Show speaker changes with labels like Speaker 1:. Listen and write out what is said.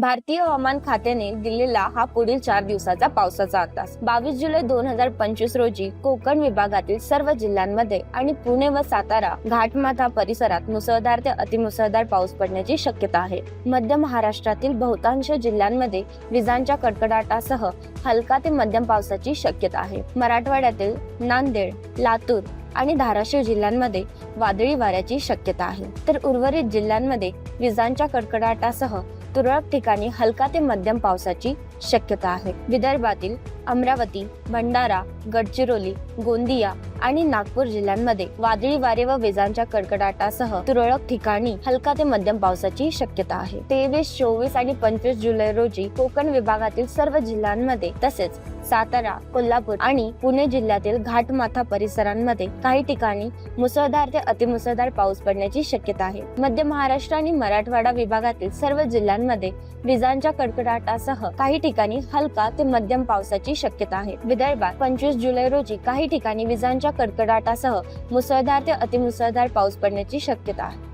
Speaker 1: भारतीय हवामान खात्याने दिलेला हा पुढील चार दिवसाचा पावसाचा अंदाज. बावीस जुलै दोन हजार पंचवीस रोजी कोकण विभागातील सर्व जिल्ह्यांमध्ये आणि पुणे व सातारा घाटमाथा परिसरात मुसळधार ते अतिमुसळधार पाऊस पडण्याची शक्यता आहे. मध्य महाराष्ट्रातील बहुतांश जिल्ह्यांमध्ये विजांच्या कडकडाटासह हलका ते मध्यम पावसाची शक्यता आहे. मराठवाड्यातील नांदेड लातूर आणि धाराशिव जिल्ह्यांमध्ये वादळी वाऱ्याची शक्यता आहे. तर उर्वरित जिल्ह्यांमध्ये विजांच्या कडकडाटासह तुरळक ठिकाणी हलका ते मध्यम पावसाची शक्यता आहे. विदर्भातील अमरावती भंडारा गडचिरोली गोंदिया आणि नागपूर जिल्ह्यांमध्ये वादळी वारे व विजांच्या कडकडाटासह तुरळक ठिकाणी हलका ते मध्यम पावसाची शक्यता आहे. तेवीस चोवीस आणि पंचवीस जुलै रोजी कोकण विभागातील सर्व जिल्ह्यांमध्ये तसेच सातारा कोल्हापूर आणि पुणे जिल्ह्यातील घाटमाथा परिसरांमध्ये काही ठिकाणी मुसळधार ते अतिमुसळधार पाऊस पडण्याची शक्यता आहे. मध्य महाराष्ट्र आणि मराठवाडा विभागातील सर्व जिल्ह्यांमध्ये विजांच्या कडकडाटासह काही ठिकाणी हलका ते मध्यम पावसाची शक्यता आहे. विदर्भात पंचवीस जुलै रोजी काही ठिकाणी विजांच्या कडकडाटासह मुसळधार ते अतिमुसळधार पाऊस पडण्याची शक्यता आहे.